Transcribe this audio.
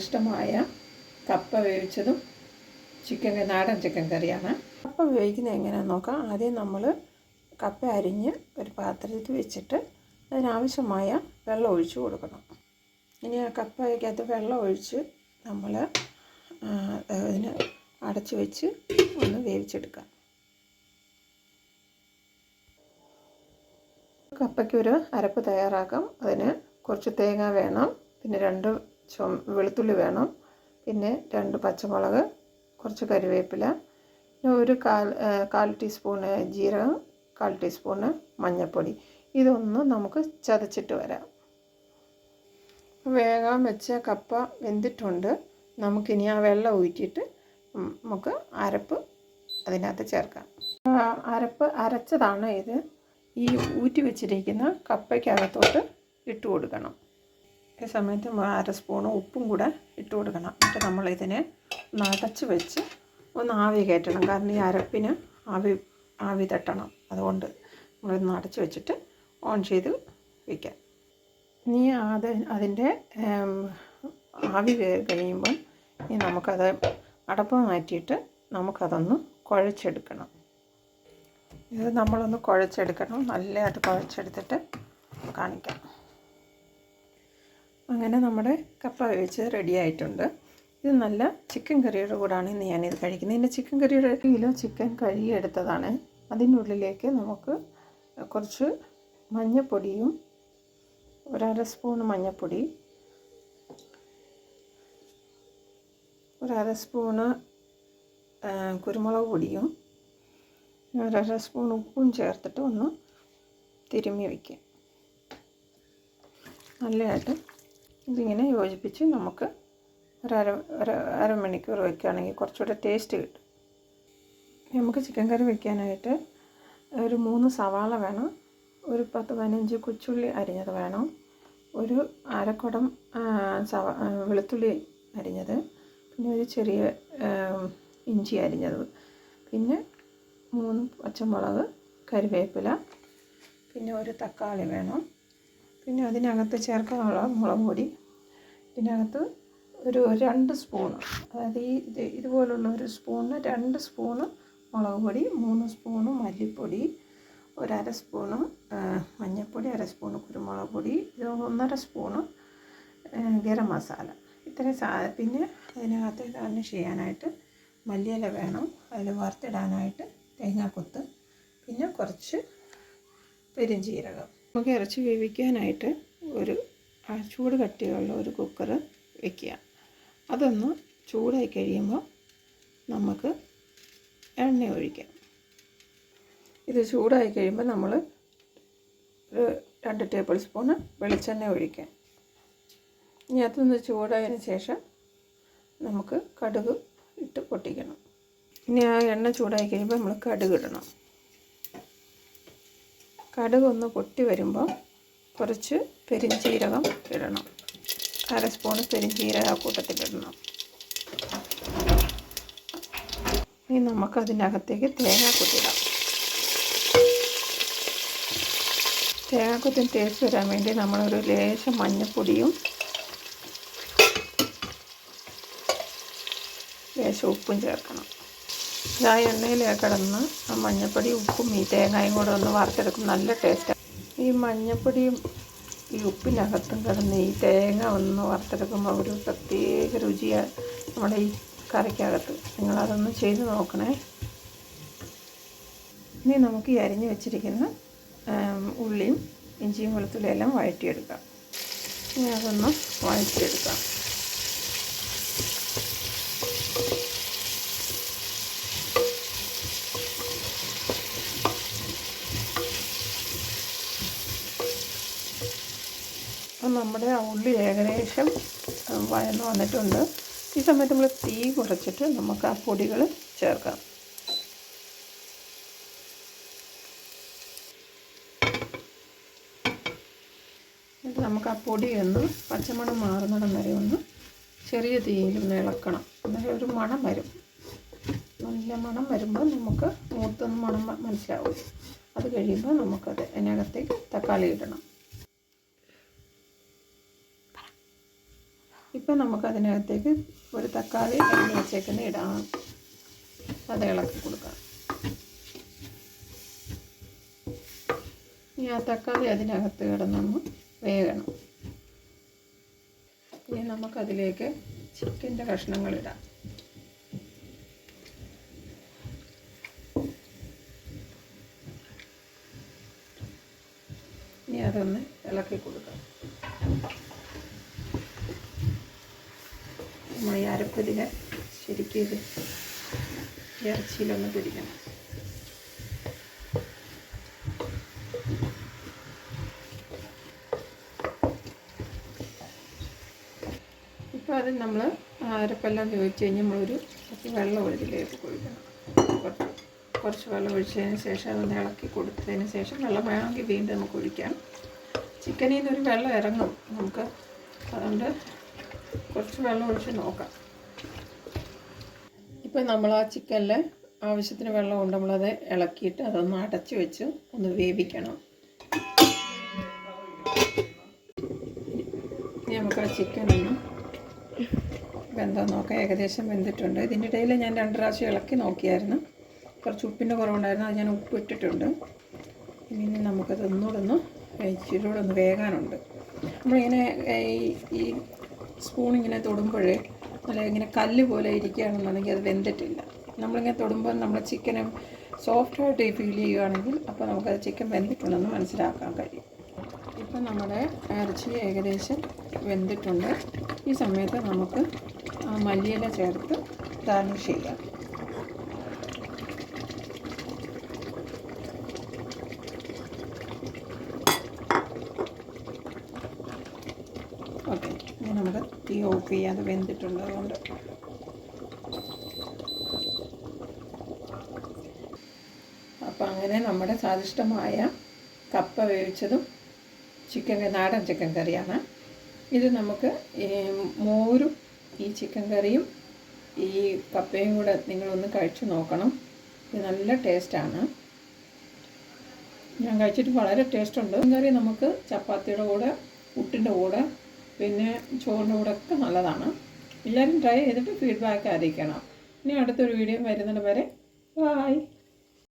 സ്വാദിഷ്ടമായ കപ്പ വേവിച്ചതും ചിക്കൻ നാടൻ ചിക്കൻ കറിയാണ്. കപ്പ വേവിക്കുന്നത് എങ്ങനെയാണെന്ന് നോക്കാം. ആദ്യം നമ്മൾ കപ്പ അരിഞ്ഞ് ഒരു പാത്രത്തിൽ വെച്ചിട്ട് അതിനാവശ്യമായ വെള്ളം ഒഴിച്ചു കൊടുക്കണം. ഇനി ആ കപ്പയ്ക്കകത്ത് വെള്ളം ഒഴിച്ച് നമ്മൾ അതിന് അടച്ചു വെച്ച് ഒന്ന് വേവിച്ചെടുക്കാം. കപ്പയ്ക്കൊരു അരപ്പ് തയ്യാറാക്കാം. അതിന് കുറച്ച് തേങ്ങ വേണം. പിന്നെ രണ്ട് ചുവ വെളുത്തുള്ളി വേണം. പിന്നെ രണ്ട് പച്ചമുളക് കുറച്ച് കറിവേപ്പില പിന്നെ ഒരു കാൽ കാൽ ടീസ്പൂണ് ജീരകം കാൽ ടീസ്പൂണ് മഞ്ഞൾപ്പൊടി. ഇതൊന്ന് നമുക്ക് ചതച്ചിട്ട് വരാം. വേഗം വെച്ച കപ്പ വെന്തിട്ടുണ്ട്. നമുക്കിനി ആ വെള്ളം ഊറ്റിയിട്ട് നമുക്ക് അരപ്പ് അതിനകത്ത് ചേർക്കാം. അരപ്പ് അരച്ചതാണ് ഇത്. ഈ ഊറ്റി വെച്ചിരിക്കുന്ന കപ്പയ്ക്കകത്തോട്ട് ഇട്ട് കൊടുക്കണം. ഈ സമയത്ത് അര സ്പൂണ് ഉപ്പും കൂടെ ഇട്ട് കൊടുക്കണം. എന്നിട്ട് നമ്മൾ ഇതിനെ അടച്ച് വെച്ച് ഒന്ന് ആവി കയറ്റണം. കാരണം ഈ അരപ്പിന് ആവി ആവി തട്ടണം. അതുകൊണ്ട് നമ്മളൊന്ന് അടച്ച് വെച്ചിട്ട് ഓൺ ചെയ്ത് വയ്ക്കാം ഇനി അത് അതിന്റെ ആവി കഴിയുമ്പം ഇനി നമുക്കത് അടപ്പ് മാറ്റിയിട്ട് നമുക്കതൊന്ന് കുഴച്ചെടുക്കണം. ഇത് നമ്മളൊന്ന് കുഴച്ചെടുക്കണം. നല്ലതായിട്ട് കുഴച്ചെടുത്തിട്ട് കാണിക്കാം. അങ്ങനെ നമ്മുടെ കപ്പ വേവിച്ച് റെഡി ആയിട്ടുണ്ട്. ഇത് നല്ല ചിക്കൻ കറിയുടെ കൂടാണ് ഇന്ന് ഞാനിത് കഴിക്കുന്നത്. ഇതിന്റെ ചിക്കൻ കറിയുടെ കിലോ ചിക്കൻ കഴുകിയെടുത്തതാണ് അതിനുള്ളിലേക്ക് നമുക്ക് കുറച്ച് മഞ്ഞപ്പൊടിയും ഒരര സ്പൂൺ മഞ്ഞൾപ്പൊടി ഒരര സ്പൂണ് കുരുമുളക് പൊടിയും ഒരര സ്പൂൺ ഉപ്പും ചേർത്തിട്ട് ഒന്ന് തിരുമ്മി വയ്ക്കുക നല്ലതായിട്ട് ഇതിങ്ങനെ യോജിപ്പിച്ച് നമുക്ക് ഒരര ഒരു അരമണിക്കൂർ വയ്ക്കുകയാണെങ്കിൽ കുറച്ചുകൂടെ ടേസ്റ്റ് കിട്ടും. നമുക്ക് ചിക്കൻ കറി വയ്ക്കാനായിട്ട് ഒരു മൂന്ന് സവാള വേണം. ഒരു പത്ത് പതിനഞ്ച് കൊച്ചുള്ളി അരിഞ്ഞത് വേണം. ഒരു അരക്കുടം സവ വെളുത്തുള്ളി അരിഞ്ഞത്. പിന്നെ ഒരു ചെറിയ ഇഞ്ചി അരിഞ്ഞത്. പിന്നെ മൂന്ന് പച്ചമുളക് കറിവേപ്പില. പിന്നെ ഒരു തക്കാളി വേണം. പിന്നെ അതിനകത്ത് ചേർക്കാനുള്ള മുളക് പൊടി ഇതിനകത്ത് ഒരു രണ്ട് സ്പൂണ് അതായത് ഈ ഇത് ഇതുപോലുള്ള ഒരു സ്പൂണ് രണ്ട് സ്പൂണ് മുളക് പൊടി മൂന്ന് സ്പൂണ് മല്ലിപ്പൊടി ഒരര സ്പൂണ് മഞ്ഞൾപ്പൊടി അര സ്പൂണ് കുരുമുളക് പൊടി ഇത് ഒന്നര സ്പൂണ് ഗരം മസാല. ഇത്രയും സാ പിന്നെ അതിനകത്ത് ഗാർണിഷ് ചെയ്യാനായിട്ട് മല്ലിയില വേണം അതിൽ വറുത്തിടാനായിട്ട് തേങ്ങാക്കൊത്ത് പിന്നെ കുറച്ച് പെരിഞ്ജീരകം നമുക്ക് ഇറച്ചി വേവിക്കാനായിട്ട് ഒരു ചൂട് കട്ടിയുള്ള ഒരു കുക്കർ വെക്കുക. അതൊന്ന് ചൂടായി കഴിയുമ്പോൾ നമുക്ക് എണ്ണ ഒഴിക്കാം. ഇത് ചൂടായി കഴിയുമ്പോൾ നമ്മൾ ഒരു രണ്ട് ടേബിൾ സ്പൂണ് വെളിച്ചെണ്ണ ഒഴിക്കാം. ഇനി അതൊന്ന് ചൂടായതിന് ശേഷം നമുക്ക് കടുക് ഇട്ട് പൊട്ടിക്കണം. ഇനി ആ എണ്ണ ചൂടായി കഴിയുമ്പോൾ നമ്മൾ കടുക് ഇടണം. കടുക് ഒന്ന് പൊട്ടി വരുമ്പോൾ കുറച്ച് പെരിഞ്ചീരകം ഇടണം. അര സ്പൂൺ പെരിഞ്ചീരക കൂട്ടത്തിലിടണം ഇനി നമുക്കതിനകത്തേക്ക് തേങ്ങാക്കുത്തിടാം തേങ്ങാക്കുത്തിന് ടേസ്റ്റ് വരാൻ വേണ്ടി നമ്മളൊരു ലേശം മഞ്ഞൾപ്പൊടിയും ലേശം ഉപ്പും ചേർക്കണം. ആ എണ്ണയിൽ കിടന്ന് ആ മഞ്ഞൾപ്പൊടി ഉപ്പും ഈ തേങ്ങയും കൂടെ ഒന്ന് വറുത്തെടുക്കും. നല്ല ടേസ്റ്റാണ് ഈ മഞ്ഞപ്പൊടിയും ഈ ഉപ്പിനകത്തും കിടന്ന് ഈ തേങ്ങ ഒന്ന് വറുത്തെടുക്കുമ്പോൾ ഒരു പ്രത്യേക രുചിയാണ് നമ്മുടെ ഈ കറിക്കകത്ത്. നിങ്ങളതൊന്ന് ചെയ്ത് നോക്കണേ. ഇനി നമുക്ക് ഈ അരിഞ്ഞ് വെച്ചിരിക്കുന്ന ഉള്ളിയും ഇഞ്ചിയും വെളുത്തുള്ളിയും വഴറ്റിയെടുക്കാം. ഇനി അതൊന്ന് വഴറ്റിയെടുക്കാം അപ്പം നമ്മുടെ ഉള്ളി ഏകദേശം വഴന്ന് വന്നിട്ടുണ്ട്. ഈ സമയത്ത് നമ്മൾ തീ കുറച്ചിട്ട് നമുക്ക് ആ പൊടികൾ ചേർക്കാം. നമുക്ക് ആ പൊടി ഒന്ന് പച്ചമണം മാറുന്നിടം വരെ ഒന്ന് ചെറിയ തീയിൽ ഒന്ന് ഇളക്കണം. എന്നാലും ഒരു മണം വരും. നല്ല മണം വരുമ്പോൾ നമുക്ക് മൂത്തൊന്ന് മണം മനസ്സിലാവും. അത് കഴിയുമ്പോൾ നമുക്കത് അതിനകത്തേക്ക് തക്കാളി ഇടണം. ഇപ്പം നമുക്കതിനകത്തേക്ക് ഒരു തക്കാളി അരിഞ്ഞ് വെച്ചേക്കുന്ന ഇടാം. അത് ഇളക്കി കൊടുക്കാം. ഇനി ആ തക്കാളി അതിനകത്ത് കിടന്നൊന്ന് വേകണം. ഇനി നമുക്കതിലേക്ക് ചിക്കന്റെ കഷ്ണങ്ങളിടാം ഇനി അതൊന്ന് ഇളക്കി കൊടുക്കാം. അരപ്പതിൽ ശരിക്കും ഇത് ഇറച്ചിയിലൊന്ന് പിടിക്കണം ഇപ്പോൾ അത് നമ്മൾ അരപ്പെല്ലാം ചോദിച്ചു കഴിഞ്ഞ് നമ്മളൊരു കുറച്ച് വെള്ളം ഒഴിച്ചിലേക്ക് ഒഴിക്കണം. കുറച്ച് കുറച്ച് വെള്ളം ഒഴിച്ചതിന് ശേഷം അതൊന്ന് ഇളക്കി കൊടുത്തതിന് ശേഷം വെള്ളം വേണമെങ്കിൽ വീണ്ടും നമുക്ക് ഒഴിക്കാം. ചിക്കനിൽ നിന്നൊരു വെള്ളം ഇറങ്ങും. നമുക്ക് അതുകൊണ്ട് കുറച്ച് വെള്ളം ഒഴിച്ച് നോക്കാം. ഇപ്പം നമ്മൾ ആ ചിക്കനിൽ ആവശ്യത്തിന് വെള്ളമുണ്ട്. നമ്മളത് ഇളക്കിയിട്ട് അതൊന്ന് അടച്ച് വെച്ച് ഒന്ന് വേവിക്കണം. ഇനി നമുക്ക് ആ ചിക്കൻ ഒന്ന് വെന്തോ നോക്കാം. ഏകദേശം വെന്തിട്ടുണ്ട്. ഇതിന്റെ ഇടയിൽ ഞാൻ രണ്ട് പ്രാവശ്യം ഇളക്കി നോക്കിയായിരുന്നു. കുറച്ച് ഉപ്പിന്റെ കുറവുണ്ടായിരുന്നു. അത് ഞാൻ ഉപ്പ് ഇട്ടിട്ടുണ്ട്. ഇനി നമുക്കത് ഒന്നുകൂടെ ഒന്ന് ഇച്ചിരി കൂടെ ഒന്ന് വേകാനുണ്ട്. നമ്മളിങ്ങനെ ഈ ഈ സ്പൂൺ ഇങ്ങനെ തൊടുമ്പോഴേ നല്ല ഇങ്ങനെ കല്ല് പോലെ ഇരിക്കുകയാണെന്നുണ്ടെങ്കിൽ അത് വെന്തിട്ടില്ല. നമ്മളിങ്ങനെ തൊടുമ്പോൾ നമ്മൾ ചിക്കനും സോഫ്റ്റായിട്ട് ഫീൽ ചെയ്യുകയാണെങ്കിൽ അപ്പോൾ നമുക്കത് ചിക്കൻ വെന്തിട്ടുണ്ടെന്ന് മനസ്സിലാക്കാൻ കഴിയും. ഇപ്പം നമ്മുടെ ഇറച്ചി ഏകദേശം വെന്തിട്ടുണ്ട്. ഈ സമയത്ത് നമുക്ക് മല്ലിയില ചേർത്ത് ഗാർണിഷ് ചെയ്യാം ഓക്കെ ഇനി നമുക്ക് തീ ഓഫ് ചെയ്യാതെ വെന്തിട്ടുണ്ട് അതുകൊണ്ട്. അപ്പം അങ്ങനെ നമ്മുടെ സ്വാദിഷ്ടമായ കപ്പ വേവിച്ചതും ചിക്കൻ നാടൻ ചിക്കൻ കറിയാണ്. ഇത് നമുക്ക് മോരും ഈ ചിക്കൻ കറിയും ഈ കപ്പയും കൂടെ നിങ്ങളൊന്ന് കഴിച്ചു നോക്കണം. ഇത് നല്ല ടേസ്റ്റാണ്. ഞാൻ കഴിച്ചിട്ട് വളരെ ടേസ്റ്റുണ്ട് കറി നമുക്ക് ചപ്പാത്തിയുടെ കൂടെ പുട്ടിന്റെ കൂടെ പിന്നെ ചോറിന്റെ കൂടെ ഒക്കെ നല്ലതാണ്. എല്ലാവരും ട്രൈ ചെയ്തിട്ട് ഫീഡ്ബാക്ക് അറിയിക്കണം. ഇനി അടുത്തൊരു വീഡിയോ വരുന്നത് വരെ ബായ്